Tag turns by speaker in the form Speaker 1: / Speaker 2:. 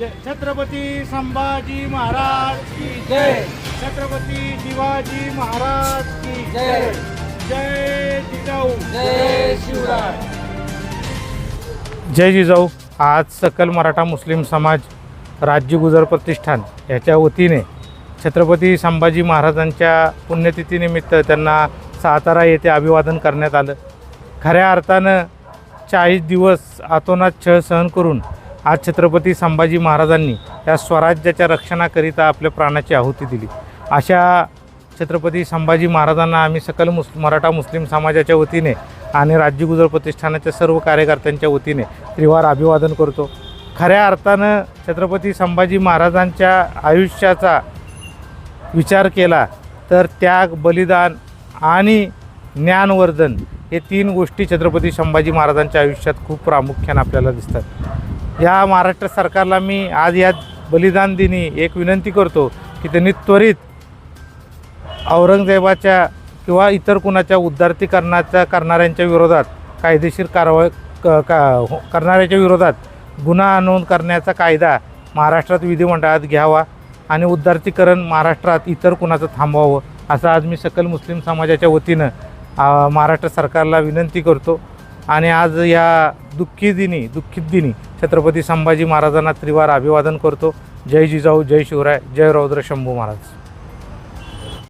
Speaker 1: जय- छत्रपती संभाजी महाराज की जय. छत्रपती शिवाजी महाराज की जय. जय. जिजाऊ. जय शिवराय. जय जिजाऊ. आज सकल मराठा मुस्लिम समाज राज्य गुजर प्रतिष्ठान याच्या वतीने छत्रपती संभाजी महाराजांच्या पुण्यतिथीनिमित्त त्यांना सातारा येथे अभिवादन करण्यात आलं. खऱ्या अर्थानं चाळीस दिवस आतोनात छळ सहन करून आज छत्रपती संभाजी महाराजांनी या स्वराज्याच्या रक्षणाकरिता आपल्या प्राणाची आहुती दिली. अशा छत्रपती संभाजी महाराजांना आम्ही सकल मुस मराठा मुस्लिम समाजाच्या वतीने आणि राज्य गुजर प्रतिष्ठानाच्या सर्व कार्यकर्त्यांच्या वतीने त्रिवार अभिवादन करतो. खऱ्या अर्थानं छत्रपती संभाजी महाराजांच्या आयुष्याचा विचार केला तर त्याग बलिदान आणि ज्ञानवर्धन हे तीन गोष्टी छत्रपती संभाजी महाराजांच्या आयुष्यात खूप प्रामुख्याने आपल्याला दिसतात. या महाराष्ट्र सरकारला मी आज या बलिदान दिनी एक विनंती करतो की त्यांनी त्वरित औरंगजेबाच्या किंवा इतर कुणाच्या उद्धार्तीकरणाच्या करणाऱ्यांच्या विरोधात कायदेशीर कारवाई क का हो- करणाऱ्याच्या विरोधात गुन्हा नोंद करण्याचा कायदा महाराष्ट्रात विधिमंडळात घ्यावा आणि उद्धार्तीकरण महाराष्ट्रात इतर कुणाचं थांबवावं असं आज मी सकल मुस्लिम समाजाच्या वतीनं महाराष्ट्र सरकारला विनंती करतो. आणि आज या दुःखी दिनी दुःखित दिनी छत्रपती संभाजी महाराजांना त्रिवार अभिवादन करतो. जय जिजाऊ जय शिवराय जय रौद्र शंभू महाराज.